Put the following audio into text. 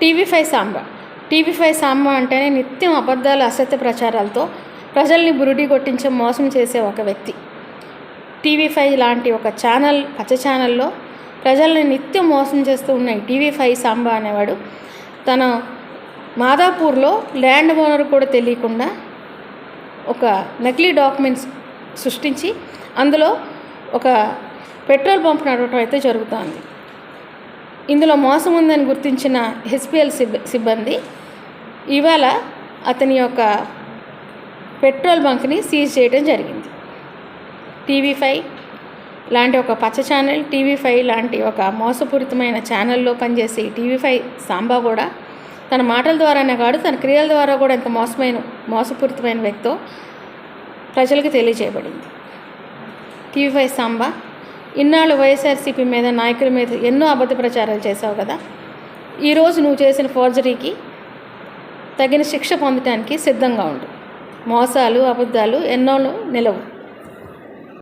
TV five Samba. TV five Samba అంటేనే నిత్యం అబద్ధాలు అసత్య ప్రచారాలతో ప్రజల్ని బురుడి కొట్టించే మోసం చేసే ఒక వ్యక్తి. టీవీ ఫైవ్ లాంటి ఒక ఛానల్ పచ్చ ఛానల్లో ప్రజల్ని నిత్యం మోసం చేస్తూ ఉన్న టీవీ ఫైవ్ సాంబ అనేవాడు తన మాదాపూర్లో ల్యాండ్ ఓనర్ కూడా తెలియకుండా ఒక నకిలీ డాక్యుమెంట్స్ సృష్టించి అందులో ఒక పెట్రోల్ పంప్ నడవటం అయితే జరుగుతోంది. ఇందులో మోసం ఉందని గుర్తించిన హెచ్పిఎల్ సిబ్ సిబ్బంది ఇవాళ అతని యొక్క పెట్రోల్ బంక్ని సీజ్ చేయడం జరిగింది. టీవీ ఫైవ్ లాంటి ఒక పచ్చ ఛానల్ టీవీ ఫైవ్ లాంటి ఒక మోసపూరితమైన ఛానల్లో పనిచేసే టీవీ ఫైవ్ సాంబా కూడా తన మాటల ద్వారానే కాదు తన క్రియల ద్వారా కూడా ఎంత మోసమైన మోసపూరితమైన వ్యక్తో ప్రజలకు తెలియజేయబడింది. టీవీ ఫైవ్ సాంబా ఇన్నాళ్ళు వైఎస్ఆర్సీపీ మీద నాయకుల మీద ఎన్నో అబద్ధ ప్రచారాలు చేసావు కదా? ఈరోజు నువ్వు చేసిన ఫోర్జరీకి తగిన శిక్ష పొందటానికి సిద్ధంగా ఉండు. మోసాలు అబద్ధాలు ఎన్నోళ్ళు నిలవు.